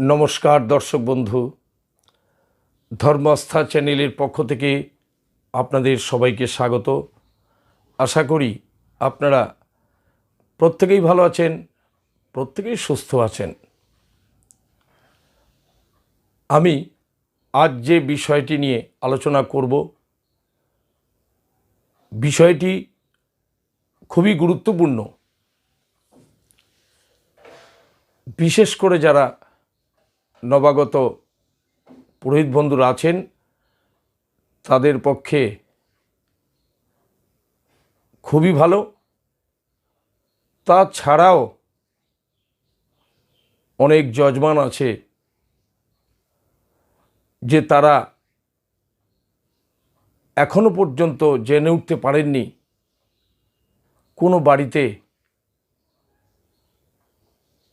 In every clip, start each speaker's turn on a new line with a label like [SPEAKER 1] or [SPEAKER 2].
[SPEAKER 1] নমস্কার, দর্শক বন্ধু। ধর্মস্থা চ্যানেলের পক্ষ থেকে আপনাদের সবাইকে স্বাগত। আশা করি আপনারা প্রত্যেকেই ভালো আছেন, প্রত্যেকেই সুস্থ আছেন। আমি আজ যে বিষয়টি নিয়ে আলোচনা করব, বিষয়টি খুবই গুরুত্বপূর্ণ। বিশেষ করে যারা নবাগত পুরোহিত বন্ধুরা আছেন, তাদের পক্ষে খুবই ভালো। তাছাড়াও অনেক যজমান আছে যে তারা এখনও পর্যন্ত জেনে উঠতে পারেননি কোনো বাড়িতে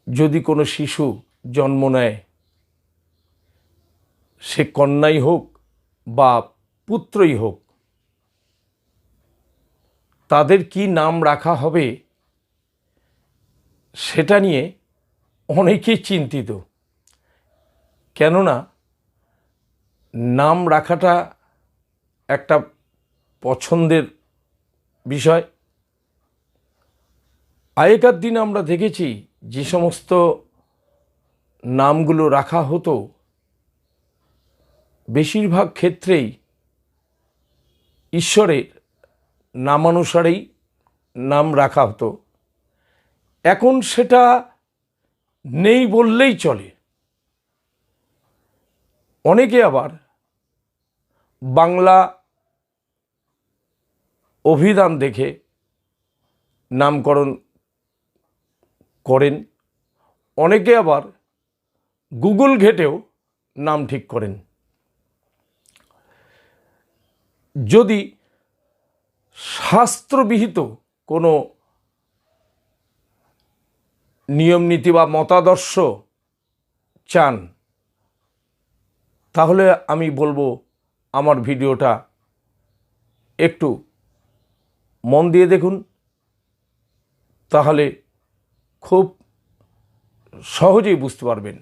[SPEAKER 1] যদি কোনো শিশু জন্ম নেয়। সে কন্যাই হোক বা পুত্রই হোক, তাদের কি নাম রাখা হবে সেটা নিয়ে অনেকেই চিন্তিত। কেননা নাম রাখাটা একটা পছন্দের বিষয়। আগেকার দিন আমরা দেখেছি যে সমস্ত নামগুলো রাখা হতো বেশিরভাগ ক্ষেত্রেই ঈশ্বরের নামানুসারেই নাম রাখা হতো। এখন সেটা নেই বললেই চলে। অনেকে আবার বাংলা অভিধান দেখে নামকরণ করেন। অনেকে আবার গুগল ঘেটেও নাম ঠিক করেন। যদি শাস্ত্রবিহিত কোনো নিয়ম নীতি বা মতাদর্শ চান, তাহলে আমি বলব আমার ভিডিওটা একটু মন দিয়ে দেখুন, তাহলে খুব সহজেই বুঝতে পারবেন।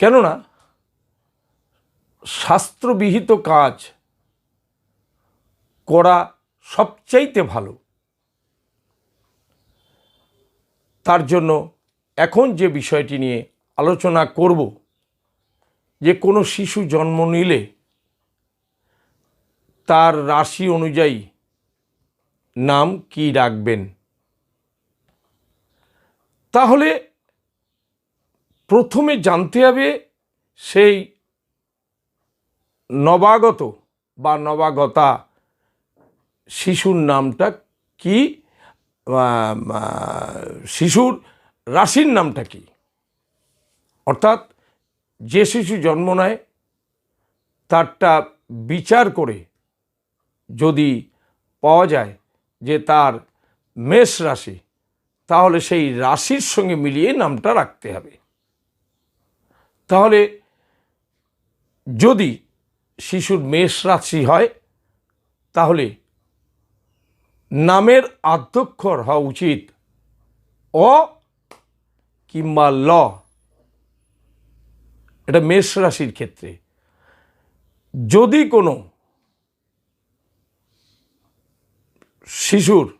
[SPEAKER 1] কেননা শাস্ত্রবিহিত কাজ করা সবচাইতে ভালো। তার জন্য এখন যে বিষয়টি নিয়ে আলোচনা করব, যে কোনো শিশু জন্ম নিলে তার রাশি অনুযায়ী নাম কি রাখবেন? তাহলে প্রথমে জানতে হবে সেই নবাগত বা নবাগতা শিশুর নামটা কি? শিশুর রাশির নামটা কি? অর্থাৎ যে শিশু জন্ম নেয়, তারটা বিচার করে যদি পাওয়া যায় যে তার মেষ রাশি, তাহলে সেই রাশির সঙ্গে মিলিয়ে নামটা রাখতে হবে। তাহলে যদি শিশুর মেষ রাশি হয়, তাহলে নামের আধ্যক্ষর হওয়া উচিত অ কিংবা ল। এটা মেষ রাশির ক্ষেত্রে। যদি কোনো শিশুর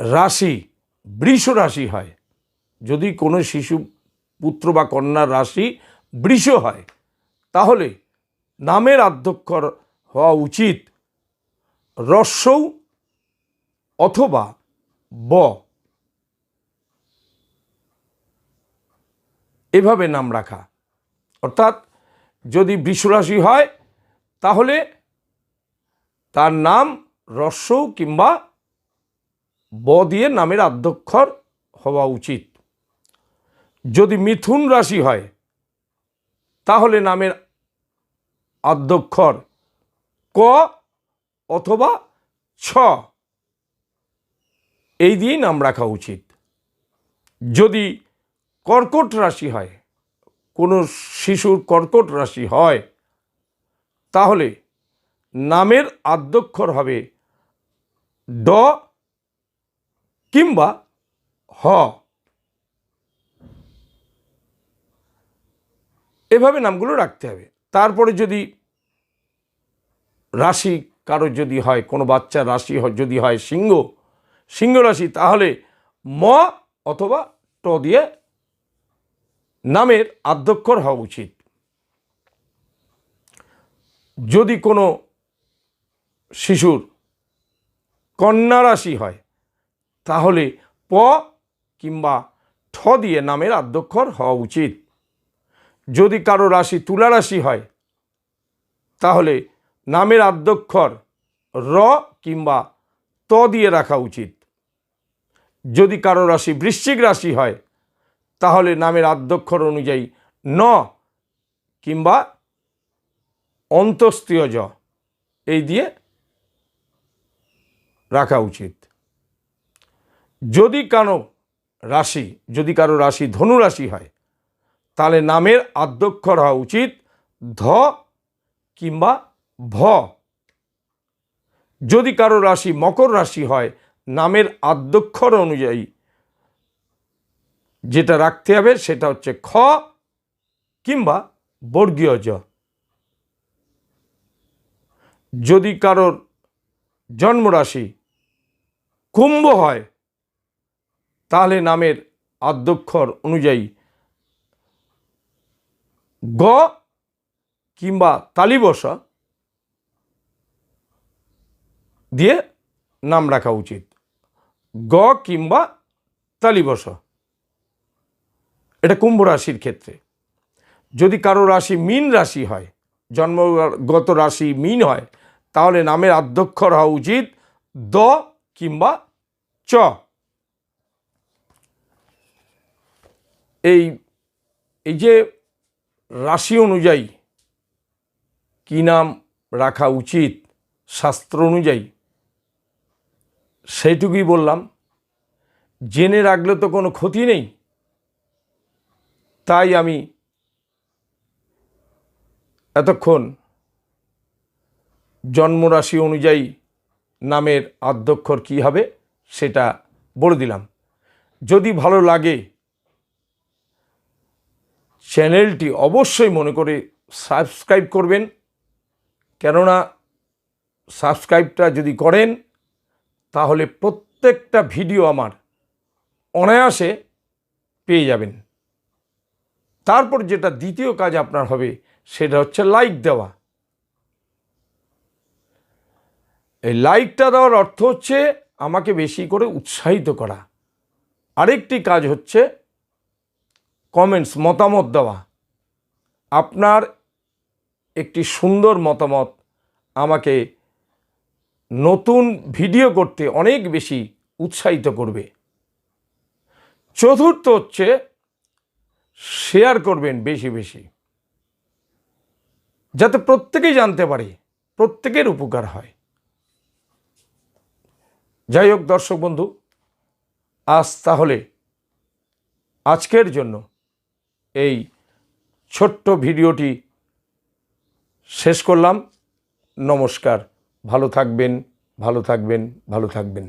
[SPEAKER 1] রাশি বৃষ রাশি হয়, যদি কোনো শিশু পুত্র বা কন্যার রাশি বৃষ হয় তাহলে নামের আধ্যক্ষর হওয়া উচিত রস্যৌ অথবা ব। এভাবে নাম রাখা। অর্থাৎ যদি বৃষরাশি হয়, তাহলে তার নাম রস্যৌ কিংবা ব দিয়ে নামের আদ্যক্ষর হওয়া উচিত। যদি মিথুন রাশি হয়, তাহলে নামের আদ্যক্ষর ক অথবা ছ। এই দিয়েই নাম রাখা উচিত। যদি কর্কট রাশি হয়, কোনো শিশুর কর্কট রাশি হয়, তাহলে নামের আদ্যক্ষর হবে ড কিংবা হ। এভাবে নামগুলো রাখতে হবে। তারপরে যদি রাশি কারোর যদি হয়, কোনো বাচ্চার রাশি যদি হয়, সিংহ সিংহ রাশি, তাহলে ম অথবা ট দিয়ে নামের আদ্যক্ষর হওয়া উচিত। যদি কোনো শিশুর কন্যা রাশি হয়, তাহলে প কিংবা ঠ দিয়ে নামের আদ্যক্ষর হওয়া উচিত। যদি কারও রাশি তুলা রাশি হয়, তাহলে নামের আদ্যক্ষর র কিংবা ত দিয়ে রাখা উচিত। যদি কারও রাশি বৃশ্চিক রাশি হয়, তাহলে নামের আদ্যক্ষর অনুযায়ী ন কিংবা অন্তস্তীয় জ, এই দিয়ে রাখা উচিত। যদি কারও রাশি, যদি কারও রাশি ধনু রাশি হয় তাহলে নামের আদ্যক্ষর হওয়া উচিত ধ কিংবা ভ। যদি কারও রাশি মকর রাশি হয়, নামের আদ্যক্ষর অনুযায়ী যেটা রাখতে হবে সেটা হচ্ছে খ কিংবা বর্গীয় জ। যদি কারোর জন্মরাশি কুম্ভ হয়, তাহলে নামের আদ্যক্ষর অনুযায়ী গ কিংবা তালিবসা দিয়ে নাম রাখা উচিত। গ কিংবা তালিবস এটা কুম্ভ রাশির ক্ষেত্রে। যদি কারও রাশি মিন রাশি হয়, জন্মগত রাশি মিন হয়, তাহলে নামের আদ্যক্ষর হওয়া উচিত দ কিংবা চ। এই এই যে রাশি অনুযায়ী কী নাম রাখা উচিত, শাস্ত্র অনুযায়ী, সেইটুকুই বললাম। জেনে রাখলে তো কোনো ক্ষতি নেই। তাই আমি এতক্ষণ জন্মরাশি অনুযায়ী নামের আদ্যক্ষর কী হবে সেটা বলে দিলাম। যদি ভালো লাগে চ্যানেলটি অবশ্যই মনে করে সাবস্ক্রাইব করবেন। কেননা সাবস্ক্রাইবটা যদি করেন, তাহলে প্রত্যেকটা ভিডিও আমার অনায়াসে পেয়ে যাবেন। তারপর যেটা দ্বিতীয় কাজ আপনার হবে, সেটা হচ্ছে লাইক দেওয়া। এই লাইকটা দেওয়ার অর্থ হচ্ছে আমাকে বেশি করে উৎসাহিত করা। আরেকটি কাজ হচ্ছে কমেন্টস মতামত দেওয়া। আপনার একটি সুন্দর মতামত আমাকে নতুন ভিডিও করতে অনেক বেশি উৎসাহিত করবে। চতুর্থ হচ্ছে শেয়ার করবেন বেশি বেশি। যাতে প্রত্যেকেই জানতে পারে, প্রত্যেকের উপকার হয়। যাই হোক দর্শক বন্ধু, আজ তাহলে আজকের জন্য এই ছোট্ট ভিডিওটি শেষ করলাম। নমস্কার। ভালো থাকবেন ভালো থাকবেন ভালো থাকবেন।